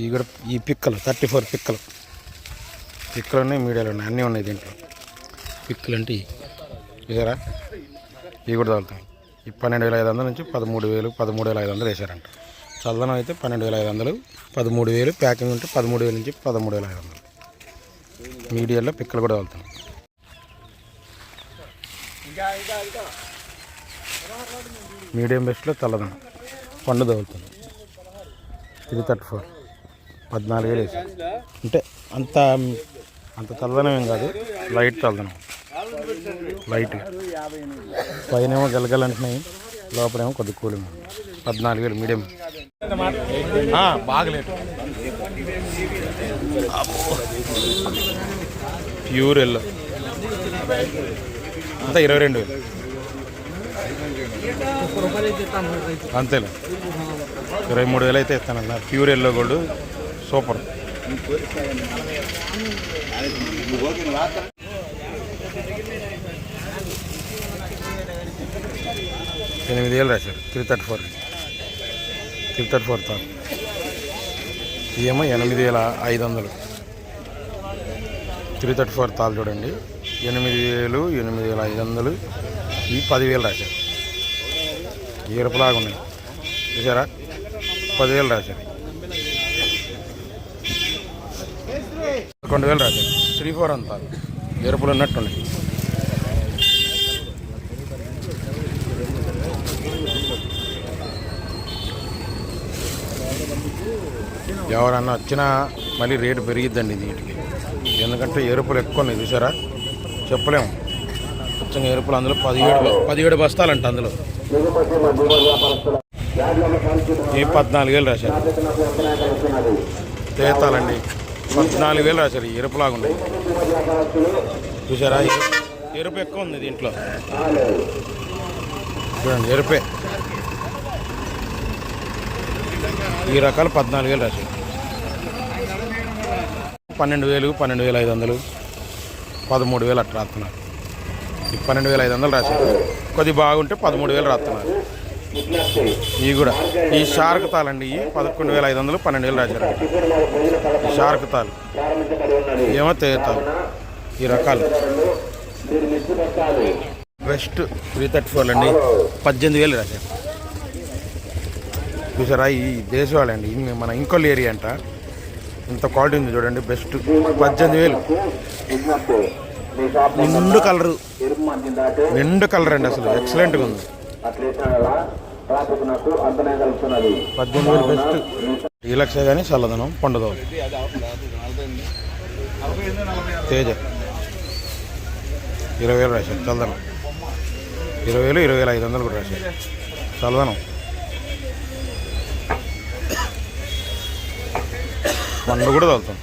ఈ కూడా ఈ పిక్కలు థర్టీ ఫోర్ పిక్కలు. పిక్కలు ఉన్నాయి మీడియాలు ఉన్నాయి అన్నీ ఉన్నాయి దీంట్లో. పిక్కలు అంటే ఇవి. చూసారా ఇవి కూడా తగులుతాయి. ఈ పన్నెండు వేల ఐదు వందల నుంచి పదమూడు వేలు పదమూడు వేల ఐదు వందలు వేసారంట చల్లదనం అయితే పన్నెండు వేల ఐదు వందలు పదమూడు వేలు ప్యాకింగ్ ఉంటే పదమూడు వేల నుంచి పదమూడు వేల ఐదు వందలు. మీడియాలో పిక్కలు కూడా తగులుతాయి మీడియం బెస్ట్లో చల్లదనం పండు తగులుతుంది. త్రీ థర్టీ ఫోర్ పద్నాలుగు వేలు వేసాం అంటే అంత అంత చల్లదనం ఏం కాదు లైట్ చల్లదనం లైట్. పైనేమో గలగలంటున్నాయి లోపలేమో కొద్ది కూలింగ్ ఉంది. పద్నాలుగు వేలు మీడియం బాగలేదు. Pure yellow. అంతా ఇరవై రెండు వేలు. అంతేలే. ఇరవై మూడు వేలు అయితే ఇస్తానన్నారు ప్యూర్ ఎల్లో గోల్డ్. సూపర్. ఎనిమిది వేలు రాశారు. Three thirty four. Three thirty four తాను ఏమో ఎనిమిది వేల ఐదు వందలు. త్రీ థర్టీ ఫోర్ తాలు చూడండి. ఎనిమిది వేలు ఎనిమిది వేల ఐదు వందలు. ఈ పదివేలు రాశారు. ఎరుపులాగా ఉన్నాయి. చూసారా? పదివేలు రాశారు. పదకొండు వేలు రాశారు త్రీ ఫోర్ అంతా. ఎరుపులు ఉన్నట్టున్నాయి. ఎవరన్నా వచ్చినా మళ్ళీ రేటు పెరిగిద్దండి దీనికి. ఎందుకంటే ఎరుపులు ఎక్కువ ఉన్నాయి చూసారా? చెప్పలేము. వచ్చిన ఎరుపులు అందులో పదిహేడు పదిహేడు బస్తాలంట అందులో. ఈ పద్నాలుగు వేలు రాశారు తేతాలండి. పద్నాలుగు వేలు రాశారు ఈ ఎరుపులాగా ఉన్నాయి. చూసారా? ఎరుపు- ఎక్కువ ఉంది దీంట్లో. చూడండి ఎరుపే. ఈ రకాలు పద్నాలుగు వేలు రాశారు. పన్నెండు వేలు పన్నెండు వేల ఐదు వందలు పదమూడు వేలు అట్లా రాస్తున్నారు. ఈ పన్నెండు వేల ఐదు వందలు రాశారు. కొద్ది బాగుంటే పదమూడు వేలు రాస్తున్నారు. ఇవి కూడా. ఈ షార్క్ తాళండి ఇవి. పదకొండు వేల ఐదు వందలు పన్నెండు వేలు రాశారు. ఈ షార్క్ తాలు. ఏమో తేతాలు ఈ రకాలు. బెస్ట్ త్రీ థర్టీ ఫోర్ అండి పద్దెనిమిది వేలు రాశారు. చూసారా ఈ దేశవాళి అండి మన ఇంకోల్ ఏరియా అంట. ఇంత క్వాలిటీ ఉంది చూడండి బెస్ట్. పద్దెనిమిది వేలు. నిండు కలరు. నిండు కలర్ అండి అసలు. ఎక్సలెంట్గా ఉంది. పద్దెనిమిది బెస్ట్. ఈ లక్ష కానీ చల్లదనం పండుగ. తేజ. ఇరవై వేలు రాశారు చల్లదనం. ఇరవై వేలు ఇరవై వేల ఐదు వందలు కూడా రాశారు. చల్లదనం. పండు కూడా తగులుతాం.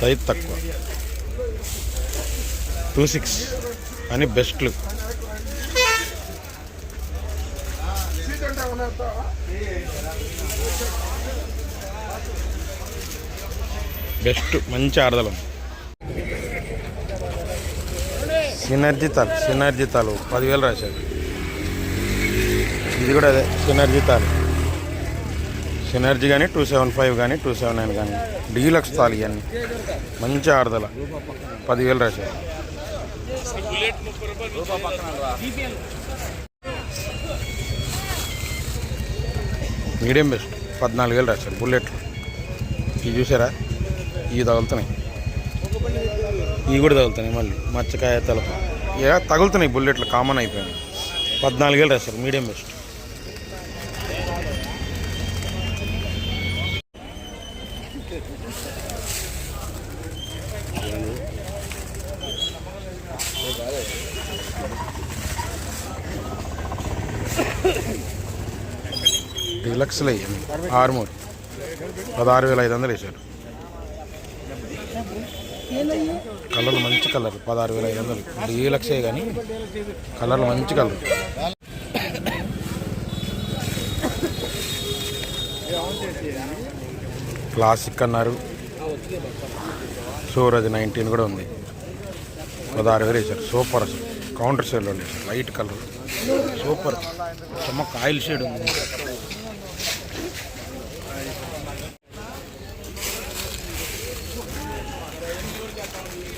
సైజ్ తక్కువ. టూ సిక్స్ అని బెస్ట్లు బెస్ట్ మంచి ఆడదలం. సినర్జీ తాలు సినర్జీ తాలు. పదివేలు రాశారు. ఇది కూడా అదే సినర్జీ తాలు. సినర్జీ కానీ టూ సెవెన్ ఫైవ్ కానీ టూ సెవెన్ నైన్ కానీ డీలక్స్ తాలు ఇవన్నీ మంచి ఆడదల పదివేలు రాశారు. Medium best. పద్నాలుగు వేలు రాశారు. బుల్లెట్లు ఇవి చూసారా? ఇవి తగులుతున్నాయి. ఇవి కూడా తగులుతున్నాయి మళ్ళీ. మచ్చకాయ తలప. ఇక తగులుతున్నాయి బుల్లెట్లు. కామన్ అయిపోయింది పద్నాలుగు వేలు రాశారు. Medium best. డీలక్స్లో వేయండి ఆరుమూరు పదహారు వేల ఐదు వందలు వేశారు. కలర్లు మంచి కలర్ పదహారు వేల ఐదు వందలు. డీలక్సే కానీ కలర్లు మంచి కలర్ క్లాసిక్ అన్నారు. సో అది నైన్టీన్ కూడా ఉంది. పదహారు వేలు వేశారు. సూపర్ అసలు. కౌంటర్ షేడ్లో ఉంది లైట్ కలర్ సూపర్. చమ్మక్ ఆయిల్ షేడ్ ఉంది.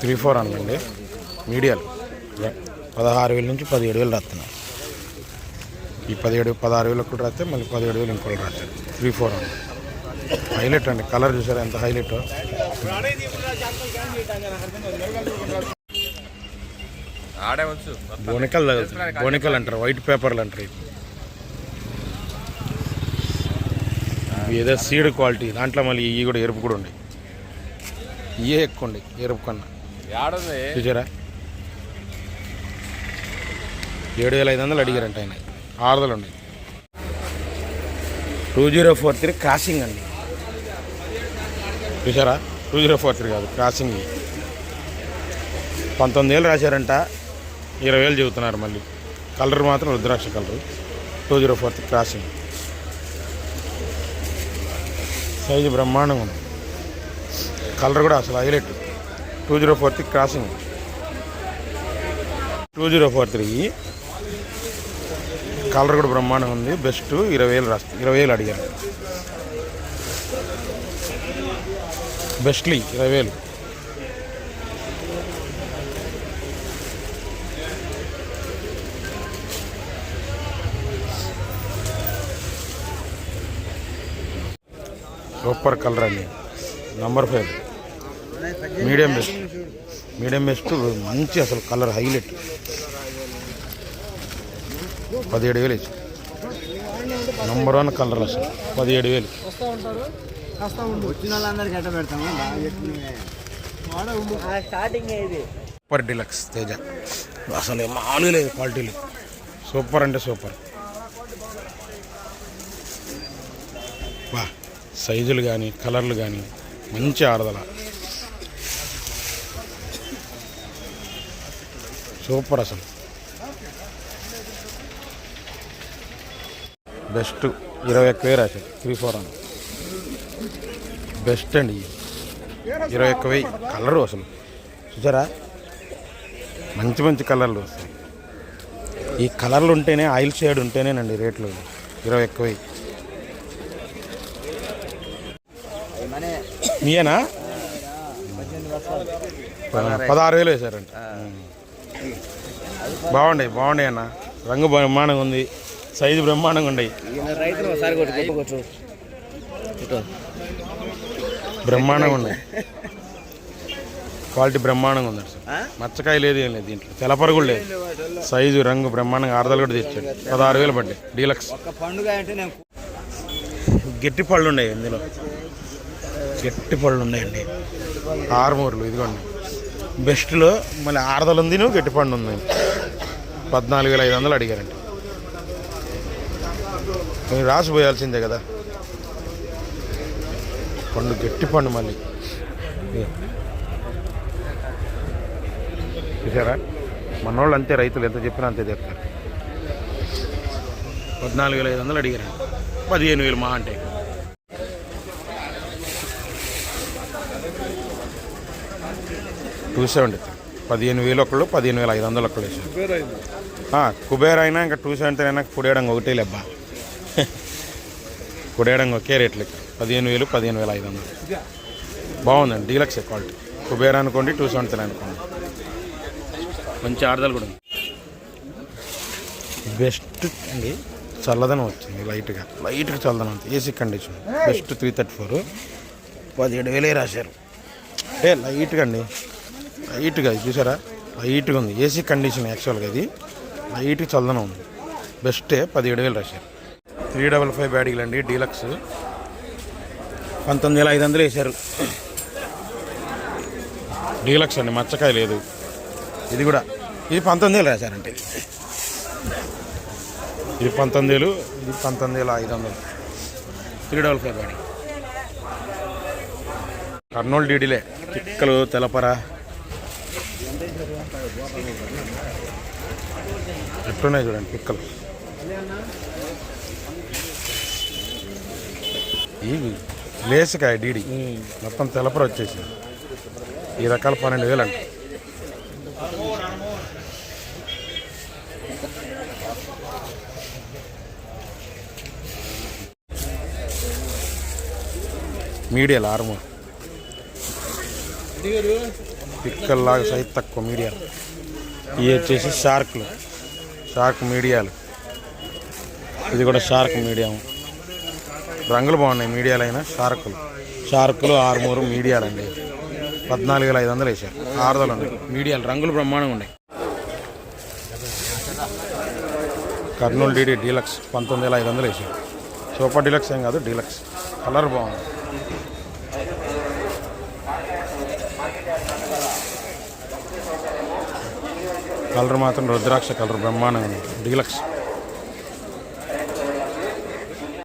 త్రీ ఫోర్ అనండి మీడియాలు. పదహారు వేల నుంచి పదిహేడు వేలు రాస్తున్నారు ఈ పదిహేడు పదహారు వేలు ఒకటి రాస్తే మళ్ళీ పదిహేడు వేలు ఇంకోటి రాస్తారు త్రీ ఫోర్ అండి హైలైట్ అండి కలర్ చూసారా ఎంత హైలైట్. బోనికల్ బోనికల్ అంటారు వైట్ పేపర్లు అంటారు ఇవి. ఏదో సీడ్ క్వాలిటీ దాంట్లో మళ్ళీ ఇవి కూడా ఎరుపు కూడా ఉన్నాయి ఇవే ఎక్కువ ఉండే ఎరుపు కన్నా. చూసారా? ఏడు వేల ఐదు వందలు అడిగారంట ఆయన. ఆరుదలు ఉన్నాయి. Two zero four three crossing అండి. చూసారా టూ జీరో ఫోర్ త్రీ కాదు క్రాసింగ్ పంతొమ్మిది వేలు రాశారంట ఇరవై వేలు చెబుతున్నారు మళ్ళీ. కలర్ మాత్రం రుద్రాక్ష colour two zero four three crossing size బ్రహ్మాండంగా ఉంది. కలర్ కూడా అసలు highlight. Two zero four three crossing two zero four three colour కూడా బ్రహ్మాండంగా ఉంది. బెస్ట్ ఇరవై వేలు రాస్తుంది ఇరవై వేలు అడిగారు. బెస్ట్లీ ఇరవై వేలు. సూపర్ కలర్ అండి. Number five medium best medium best మంచి అసలు కలర్ హైలైట్ పదిహేడు వేలు ఇచ్చి. నంబర్ వన్ కలర్ అసలు. పదిహేడు వేలు. వచ్చిన వాళ్ళందరికీ ఎట్ట పెడతాము. స్టార్టింగ్ ఇది? Super deluxe Teja. అసలు మామూలు లేదు క్వాలిటీలు సూపర్ అంటే సూపర్. బా సైజులు కానీ కలర్లు కానీ మంచి ఆడదల. సూపర్ అసలు. బెస్ట్. ఇరవై ఒక్క వేలు రాశారు త్రీ ఫోర్ అని బెస్ట్ అండి. ఇరవై ఒక్క వెయ్యి కలరు అసలు. చూసారా? మంచి మంచి కలర్లు వస్తాయి. ఈ కలర్లు ఉంటేనే ఆయిల్ షేడ్ ఉంటేనేనండి రేట్లు. ఇరవై ఒక్క వెయ్యి. మీయేనా? పదహారు వేలు వేశారంట. బాగుండే బాగుండే అన్న. రంగు బ్రహ్మాండంగా ఉంది. సైజు బ్రహ్మాండంగా ఉన్నాయి బ్రహ్మాండంగా ఉన్నాయి క్వాలిటీ బ్రహ్మాండంగా ఉంది ఆ? మచ్చకాయ లేదు ఏం లేదు దీంట్లో. తెలపరు కూడా లేదు. సైజు రంగు బ్రహ్మాండంగా ఆరుదలు కూడా తెచ్చాడు. పదహారు వేలు పడ్డాయి. డీలక్స్. గట్టి పళ్ళు ఉన్నాయి ఇందులో. గట్టి పళ్ళు ఉన్నాయండి. ఆరుమూరలు ఇదిగోండి. బెస్ట్లో మళ్ళీ ఆరుదలు ఉంది నువ్వు గట్టి పండు ఉంది. పద్నాలుగు వేల ఐదు వందలు అడిగారండి రాసిపోయాల్సిందే కదా. పండు గట్టి పండు మళ్ళీ. చూసారా? మనోళ్ళు అంతే రైతులు ఎంత చెప్పినా అంతే చెప్తారు. పద్నాలుగు వేల ఐదు వందలు అడిగారండి పదిహేను వేలు మా అంటే. Two seventy. పదిహేను వేలు ఒకళ్ళు పదిహేను వేల ఐదు వందలు ఒకళ్ళు కుబేర్ అయినా ఇంకా టూ సెవెంటీ అయినా కుడేయడం ఒకటే లెబ్బా. కుడేయడం ఒకే రేట్లు పదిహేను వేలు పదిహేను వేల ఐదు వందలు. బాగుందండి డీలక్స్ క్వాలిటీ. కుబేర్ అనుకోండి టూ సెవెంటీ అనుకోండి. మంచి ఆడదలు కూడా ఉంది బెస్ట్ అండి చల్లదనం వచ్చింది లైట్గా. లైట్గా చల్లదనం ఉంది AC condition. Best three thirty four. పదిహేడు వేలే రాశారు. అంటే లైట్గా అండి లైట్గా చూసారా? లైట్గా ఉంది ఏసీ కండిషన్ యాక్చువల్గా ఇది. లైట్గా చల్లదనం ఉంది. బెస్టే పదిహేడు వేలు రాశారు. త్రీ డబల్ ఫైవ్ బ్యాడీలు అండి డీలక్స్. పంతొమ్మిది వేల ఐదు వందలు వేశారు. డీలక్స్ అండి మచ్చకాయ లేదు. ఇది కూడా ఇది పంతొమ్మిది వేలు రాశారంటే ఇది ఇది పంతొమ్మిది వేలు ఇది పంతొమ్మిది వేల ఐదు వందలు. Three double five body Kurnool డీడీలే. చిక్కలు తెలపర ఎట్లున్నాయి చూడండి పిక్కలు ఇవి లేసికాయ డీడి. మొత్తం తెలపర వచ్చేసింది. ఈ రకాల పన్నెండు వేలు అంట. మీడియా ఆరుమూరు. పిక్కల్లాగా సైజ్ తక్కువ మీడియాలు ఇవి వచ్చేసి షార్క్లు. షార్క్ మీడియాలు. ఇది కూడా షార్క్ మీడియం. రంగులు బాగున్నాయి మీడియాలు అయినా షార్కులు. షార్కులు ఆరుమూరు మీడియాలు అండి పద్నాలుగు వేల ఐదు వందలు వేసారు ఆరుదలు ఉన్నాయి. మీడియాలు రంగులు బ్రహ్మాండంగా ఉన్నాయి. కర్నూలు డీడీ డీలక్స్ పంతొమ్మిది వేల ఐదు వందలు వేసారు సూపర్ డీలక్స్ ఏం కాదు డీలక్స్. కలర్ బాగుంది. కలర్ మాత్రం రుద్రాక్ష కలర్ బ్రహ్మాండంగా ఉంది. డీలక్స్.